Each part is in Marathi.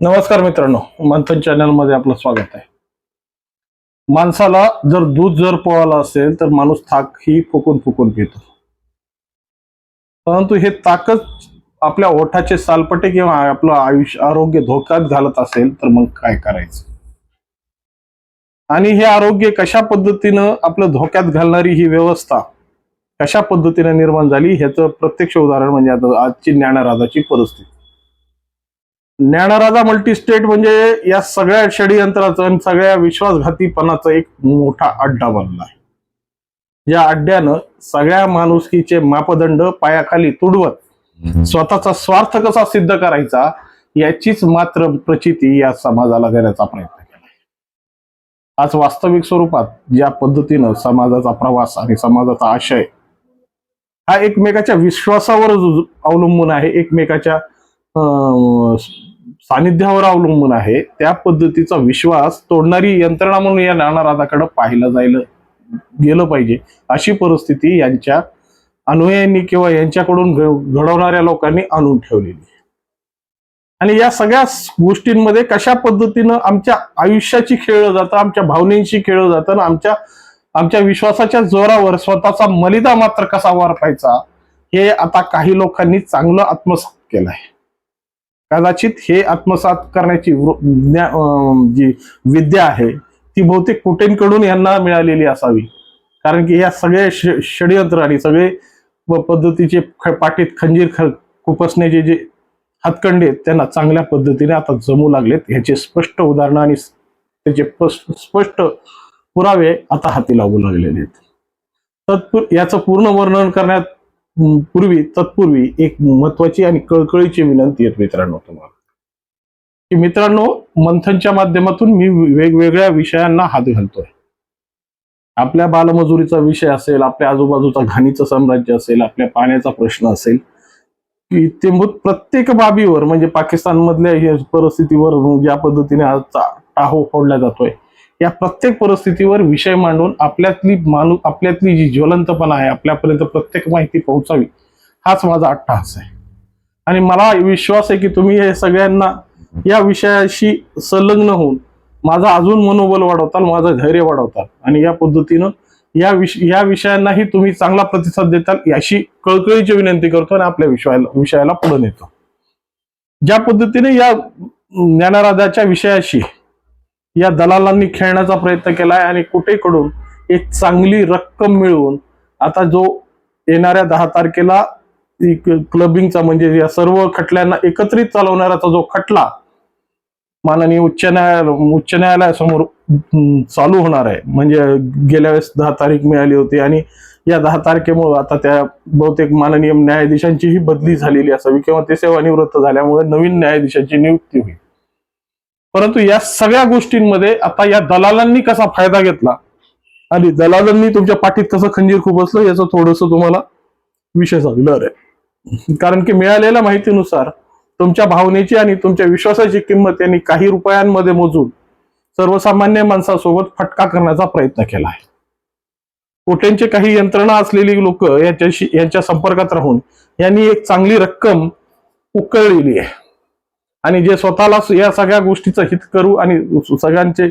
नमस्कार मित्रांनो मंथन चॅनलमध्ये आपलं स्वागत आहे. माणसाला जर दूध जर पोहायला असेल तर माणूस ताक ही फुकून फुकून पितो. परंतु हे ताकच आपल्या ओठाचे सालपटे किंवा आपलं आयुष्य आरोग्य धोक्यात घालत असेल तर मग काय करायचं? आणि हे आरोग्य कशा पद्धतीनं आपलं धोक्यात घालणारी ही व्यवस्था कशा पद्धतीने निर्माण झाली ह्याचं प्रत्यक्ष उदाहरण म्हणजे आता आजची ज्ञानराजाची परिस्थिती. ज्ञानराजा मल्टीस्टेट म्हणजे या सगळ्या षडयंत्राचं आणि सगळ्या विश्वासघातीपणाचा एक मोठा अड्डा बनला आहे. या अड्ड्यानं सगळ्या माणुसकीचे मापदंड पायाखाली तुडवत स्वतःचा स्वार्थ कसा सिद्ध करायचा याचीच मात्र प्रचिती या समाजाला देण्याचा प्रयत्न केला आज वास्तविक स्वरूपात ज्या पद्धतीनं समाजाचा प्रवास आणि समाजाचा आशय हा एकमेकाच्या विश्वासावर अवलंबून आहे एकमेकाच्या सानिध्यावर अवलंबून आहे. त्या पद्धतीचा विश्वास तोडणारी यंत्रणा म्हणून या नानाराधाकडे पाहिलं जायला गेलं पाहिजे. अशी परिस्थिती यांच्या अनुयायांनी किंवा यांच्याकडून घडवणाऱ्या लोकांनी आणून ठेवलेली आहे. आणि या सगळ्या गोष्टींमध्ये कशा पद्धतीनं आमच्या आयुष्याची खेळलं जातं आमच्या भावनेशी खेळलं जातं आणि आमच्या आमच्या विश्वासाच्या जोरावर स्वतःचा मलिदा मात्र कसा वारपायचा हे आता काही लोकांनी चांगलं आत्मसात केलं आहे. कदाचित हे आत्मसात करण्याची ज्ञा- जी विद्या आहे ती बहुतेक कुटेंकडून यांना मिळालेली असावी. कारण की या सगळे षडयंत्र आणि सगळे पद्धतीचे पाठीत खंजीर ख खुपसण्याचे जे हातखंडे आहेत त्यांना चांगल्या पद्धतीने आता जमू लागलेत. ह्याचे स्पष्ट उदाहरणं आणि त्याचे स्पष्ट पुरावे आता हाती लागू लागलेले आहेत. तत्पूर याचं पूर्ण वर्णन करण्यात पूर्वी तत्पूर्वी एक महत्वाची आणि कळकळीची विनंती आहे मित्रांनो तुम्हाला. की मित्रांनो मंथनच्या माध्यमातून मी वेगवेगळ्या विषयांना हात घालतोय. आपल्या बालमजुरीचा विषय असेल आपल्या आजूबाजूचा घाणीचं साम्राज्य असेल आपल्या पाण्याचा प्रश्न असेल की ते प्रत्येक बाबीवर म्हणजे पाकिस्तानमधल्या परिस्थितीवर ज्या पद्धतीने आज टाहो फोडला जातोय या प्रत्येक परिस्थितीवर विषय मांडून आपल्यातली माणू आपल्यातली जी ज्वलंतपणा आहे आपल्यापर्यंत प्रत्येक माहिती पोहोचावी हाच माझा अट्टहास आहे. आणि मला विश्वास आहे की तुम्ही हे सगळ्यांना या विषयाशी संलग्न होऊन माझा अजून मनोबल वाढवताल माझं धैर्य वाढवताल. आणि या पद्धतीनं या विष या विषयांनाही तुम्ही चांगला प्रतिसाद देताल याशी कळकळीची विनंती करतो आणि आपल्या विषयाला विषयाला पुढे नेतो. ज्या पद्धतीने या ज्ञानाराधाच्या विषयाशी या दलालांनी खेळण्याचा प्रयत्न केलाय आणि कुठेकडून एक चांगली रक्कम मिळवून आता जो येणाऱ्या दहा तारखेला एक क्लबिंगचा म्हणजे या सर्व खटल्यांना एकत्रित चालवणाऱ्याचा जो खटला माननीय उच्च न्यायालय उच्च न्यायालयासमोर चालू होणार आहे. म्हणजे गेल्या वेळेस दहा तारीख मिळाली होती आणि या दहा तारखेमुळे आता त्या बहुतेक माननीय न्यायाधीशांचीही बदली झालेली असावी किंवा ते सेवानिवृत्त झाल्यामुळे नवीन न्यायाधीशांची नियुक्ती होईल. परंतु या सगळ्या गोष्टींमध्ये आता या दलालांनी कसा फायदा घेतला? आणि दलालांनी तुमच्या पाठीत कसं खंजीर खुपसलं याचं थोडस तुम्हाला विषय सांगणार आहे. कारण की मिळालेल्या माहितीनुसार तुमच्या भावनेची आणि तुमच्या विश्वासाची किंमत यांनी काही रुपयांमध्ये मोजून सर्वसामान्य माणसासोबत फटका करण्याचा प्रयत्न केला आहे. कोट्यांचे काही यंत्रणा असलेली लोक याच्याशी यांच्या संपर्कात राहून यांनी एक चांगली रक्कम उकळलेली आहे. आणि जे स्वतःला या सगळ्या गोष्टीचं हित करू आणि सगळ्यांचे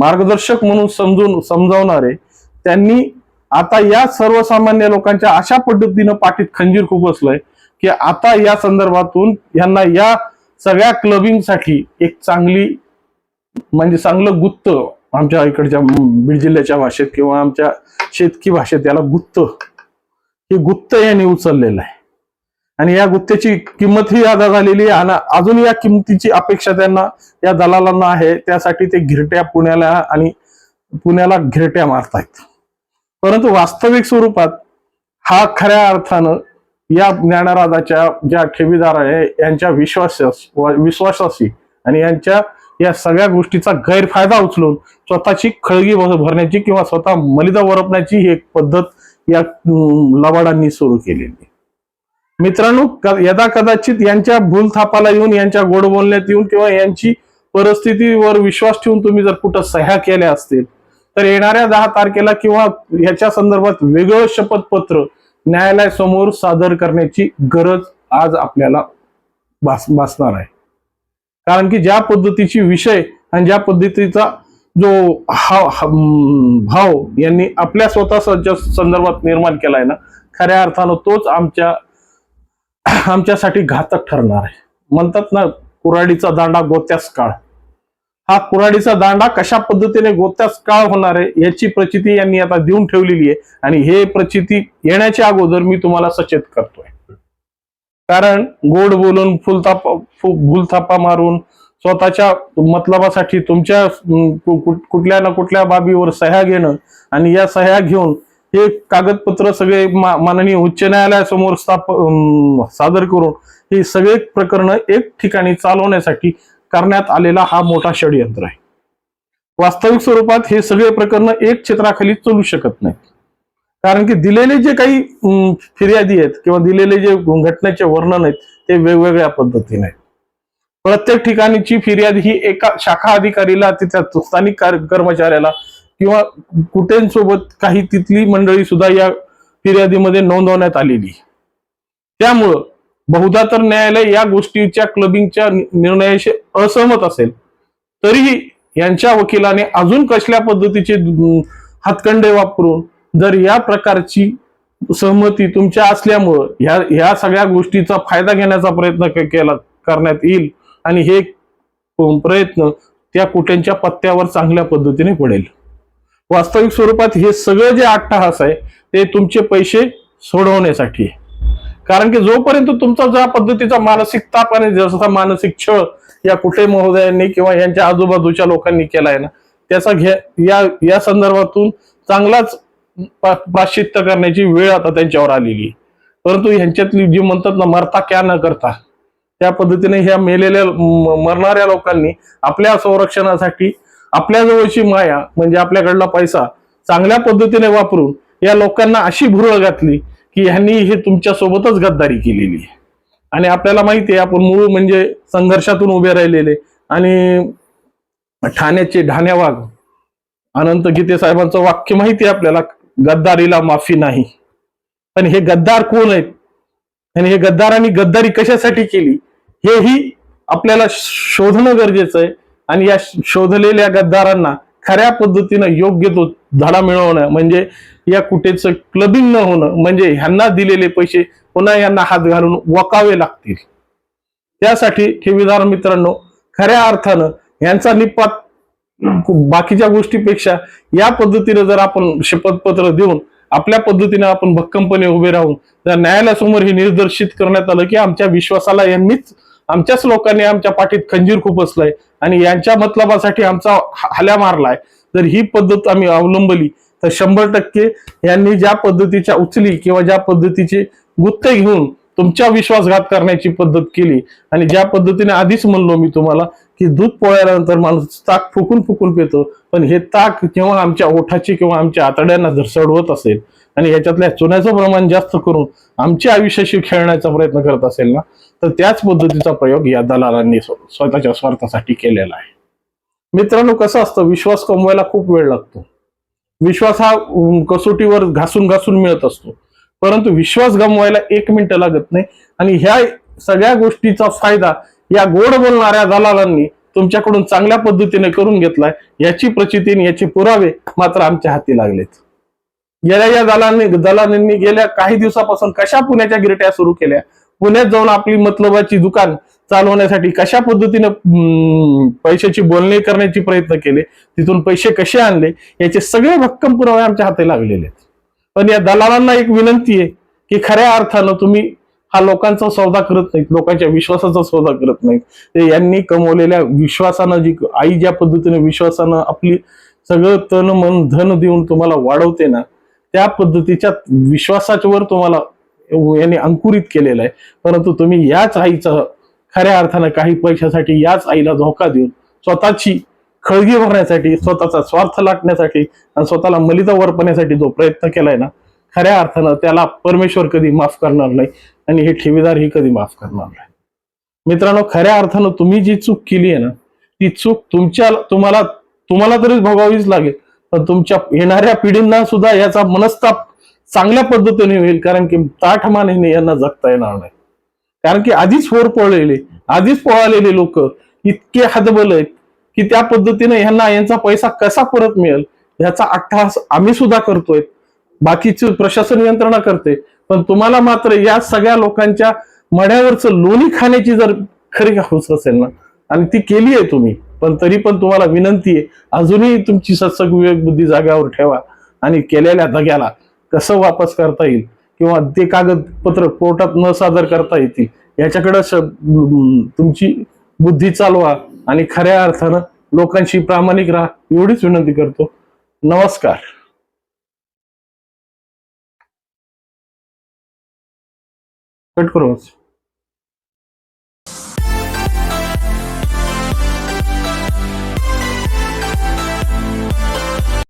मार्गदर्शक म्हणून समजून समजावणारे त्यांनी आता या सर्वसामान्य लोकांच्या अशा पद्धतीनं पाठीत खंजीर खूप असलंय की आता या संदर्भातून यांना या सगळ्या क्लबिंगसाठी एक चांगली म्हणजे चांगलं गुत्त आमच्या इकडच्या बीड जिल्ह्याच्या भाषेत किंवा आमच्या शेतकी भाषेत याला गुत्त. हे गुत्त यांनी उचललेलं आहे. आणि या गुत्त्याची किंमतही अदा झालेली आहे. आणि अजून या किमतीची अपेक्षा त्यांना या दलालांना आहे. त्यासाठी ते घिरट्या पुण्याला आणि पुण्याला घिरट्या मारतायत. परंतु वास्तविक स्वरूपात हा खऱ्या अर्थानं या ज्ञानराजाच्या ज्या ठेवीदार आहे यांच्या विश्वास विश्वासाशी आणि यांच्या या सगळ्या गोष्टीचा गैरफायदा उचलून स्वतःची खळगी भरण्याची किंवा स्वतः मलिदा वरपण्याची ही एक पद्धत या लबाडांनी सुरू केलेली मित्रांनो यदा कदाचित यांच्या भूलथापाला येऊन यांच्या गोड बोलण्यात येऊन किंवा यांची परिस्थितीवर विश्वास ठेवून तुम्ही जर कुठं सह्या केल्या असतील तर येणाऱ्या दहा तारखेला किंवा याच्या संदर्भात वेगळं शपथपत्र न्यायालयासमोर सादर करण्याची गरज आज आपल्याला भास भासणार आहे. कारण की ज्या पद्धतीची विषय आणि ज्या पद्धतीचा जो हा हा- भाव यांनी आपल्या स्वतःच्या संदर्भात निर्माण केलाय ना खऱ्या अर्थानं तोच आमच्या आमच्यासाठी घातक ठरणार आहे. म्हणतात ना कुऱ्हाडीचा दांडा गोत्यास काळ. हा कुऱ्हाडीचा दांडा कशा पद्धतीने गोत्यास काळ होणार आहे याची प्रचिती यांनी आता देऊन ठेवलेली आहे. आणि हे प्रचिती येण्याच्या अगोदर मी तुम्हाला सचेत करतोय. कारण गोड बोलून फुलतापा भूलथापा मारून स्वतःच्या मतलबासाठी तुमच्या कुठल्या ना कुठल्या बाबीवर सह्या घेणं आणि या सह्या घेऊन हे कागदपत्र सगळे मा- माननीय उच्च न्यायालयासमोर स्थाप अं, सादर करून हे सगळे प्रकरण एक ठिकाणी चालवण्यासाठी करण्यात आलेला हा मोठा षडयंत्र आहे. वास्तविक स्वरूपात हे सगळे प्रकरण एक क्षेत्राखाली चालू शकत नाही कारण की दिलेले जे काही फिर्यादी आहेत किंवा दिलेले जे घटनेचे वर्णन आहेत ते वेगवेगळ्या पद्धतीने आहेत. प्रत्येक ठिकाणीची फिर्याद ही एका शाखा अधिकारीला तिथल्या स्थानिक कर्मचाऱ्याला किंवा कुठेसोबत काही तिथली मंडळी सुद्धा या फिर्यादीमध्ये नोंदवण्यात आलेली. त्यामुळं बहुधा तर न्यायालय या गोष्टीच्या क्लबिंगच्या निर्णयाशी असहमत असेल. तरीही यांच्या वकिलाने अजून कसल्या पद्धतीचे हातकंडे हातखंडे वापरून जर या प्रकारची सहमती तुमच्या असल्यामुळं ह्या ह्या सगळ्या गोष्टीचा फायदा घेण्याचा प्रयत्न केला करण्यात येईल आणि हे प्रयत्न त्या कुट्यांच्या पत्त्यावर चांगल्या पद्धतीने पडेल. वास्तविक स्वरूपात हे सगळं जे अट्टहास आहे ते तुमचे पैसे सोडवण्यासाठी कारण की जोपर्यंत तुमचा ज्या पद्धतीचा मानसिक ताप आणि जसा मानसिक छळ या कुठे महोदयांनी किंवा यांच्या आजूबाजूच्या लोकांनी केलाय ना त्याचा घ्या या या संदर्भातून चांगलाच पा- प्राश्चित्य करण्याची वेळ आता त्यांच्यावर आलेली परंतु ह्यांच्यातली जी म्हणतात ना मरता क्या न करता त्या पद्धतीने ह्या मेलेल्या म- मरणाऱ्या लोकांनी आपल्या संरक्षणासाठी आपल्या जवळची माया म्हणजे आपल्याकडला पैसा चांगल्या पद्धतीने वापरून या लोकांना अशी भुरळ घातली की ह्यांनी हे तुमच्या सोबतच गद्दारी केलेली आहे. आणि आपल्याला माहिती आहे आपण मूळ म्हणजे संघर्षातून उभे राहिलेले. आणि ठाण्याचे ढाण्यावाग अनंत गीते साहेबांचं वाक्य माहिती आहे आपल्याला गद्दारीला माफी नाही. पण हे गद्दार कोण आहेत? आणि हे गद्दारांनी गद्दारी कशासाठी केली? हेही आपल्याला शोधणं गरजेचं आहे. आणि या शोधलेल्या गद्दारांना खऱ्या पद्धतीनं योग्य तो धडा मिळवणं म्हणजे या कुठेच क्लबिंग न होणं म्हणजे ह्यांना दिलेले पैसे पुन्हा यांना हात घालून वकावे लागतील. त्यासाठी ठेवीदार मित्रांनो खऱ्या अर्थानं यांचा निपात बाकीच्या गोष्टीपेक्षा या पद्धतीने जर आपण शपथपत्र देऊन आपल्या पद्धतीने आपण भक्कमपणे उभे राहून जर न्यायालयासमोर हे निर्दर्शित करण्यात आलं की आमच्या विश्वासाला यांनीच आमच्याच लोकांनी आमच्या पाठीत खंजीर खूप खुपसलाय आणि यांच्या मतलबासाठी आमचा हल्या मारलाय. जर ही पद्धत आम्ही अवलंबली तर शंभर टक्के यांनी ज्या पद्धतीच्या उचली किंवा ज्या पद्धतीचे गुत्ते घेऊन तुमच्या विश्वासघात करण्याची पद्धत केली आणि ज्या पद्धतीने आधीच म्हणलो मी तुम्हाला की दूध पोळ्यानंतर माणूस ताक फुकून फुकून पितो पण हे ताक किंवा आमच्या ओठाची किंवा आमच्या आतड्यांना जर असेल आणि ह्याच्यातल्या चुन्याचं प्रमाण जास्त करून आमच्या आयुष्याशी खेळण्याचा प्रयत्न करत असेल ना तर त्याच पद्धतीचा प्रयोग या दलालांनी स्वतःच्या स्वार्थासाठी केलेला आहे. मित्रांनो कसं असतं? विश्वास कमवायला खूप वेळ लागतो. विश्वास हा कसोटीवर घासून घासून मिळत असतो. परंतु विश्वास गमवायला एक मिनिट लागत नाही. आणि ह्या सगळ्या गोष्टीचा फायदा या गोड बोलणाऱ्या दलालांनी तुमच्याकडून चांगल्या पद्धतीने करून घेतलाय. याची प्रचिती आणि याचे पुरावे मात्र आमच्या हाती लागलेत. गेल्या या दलांनी दलालांनी गेल्या काही दिवसापासून कशा पुण्याच्या गिरट्या सुरू केल्या? पुण्यात जाऊन आपली मतलबाची दुकान चालवण्यासाठी कशा पद्धतीने अं, पैशाची बोलणी करण्याची प्रयत्न केले? तिथून पैसे कसे आणले? याचे सगळे भक्कम पुरावे आमच्या हाती लागलेले आहेत. पण या दलालांना एक विनंती आहे की खऱ्या अर्थानं तुम्ही हा लोकांचा सौदा करत नाहीत लोकांच्या विश्वासाचा सौदा करत नाहीत. ते यांनी कमवलेल्या विश्वासानं जी आई ज्या पद्धतीने विश्वासानं आपली सगळं तन मन धन देऊन तुम्हाला वाढवते ना त्या पद्धतीच्या विश्वासाच्यावर तुम्हाला यांनी अंकुरित केलेलं आहे. परंतु तुम्ही याच आईचं खऱ्या अर्थानं काही पैशासाठी याच आईला धोका देऊन स्वतःची खळगी भरण्यासाठी स्वतःचा स्वार्थ लाटण्यासाठी आणि स्वतःला मलिता वरपण्यासाठी जो प्रयत्न केलाय ना खऱ्या अर्थानं त्याला परमेश्वर कधी माफ करणार नाही आणि हे ठेवीदार ही कधी माफ करणार नाही. मित्रांनो खऱ्या अर्थानं तुम्ही जी चूक केली आहे ना ती चूक तुमच्या तुम्हाला तुम्हाला तरी भोगावीच लागेल. तुमच्या येणाऱ्या पिढींना सुद्धा याचा मनस्ताप चांगल्या पद्धतीने होईल कारण की ताठमानेने यांना जगता येणार नाही. कारण की आधीच फोर पळलेले आधीच पळालेले लोक इतके हदबल आहेत की त्या पद्धतीने यांना यांचा पैसा कसा परत मिळेल याचा अट्टहास आम्ही सुद्धा करतोय. बाकीचे प्रशासन यंत्रणा करते पण तुम्हाला मात्र या सगळ्या लोकांच्या मड्यावरचं लोणी खाण्याची जर खरी हौस असेल ना आणि ती केली आहे तुम्ही पण तरी पण तुम्हाला विनंती आहे अजूनही तुमची सत्सग विवेक बुद्धी जाग्यावर ठेवा आणि केलेल्या दग्याला कसं वापस करता येईल किंवा ते कागदपत्र कोर्टात न सादर करता येतील याच्याकडं तुमची बुद्धी चालवा आणि खऱ्या अर्थानं लोकांशी प्रामाणिक राहा एवढीच विनंती करतो. नमस्कार. कट करू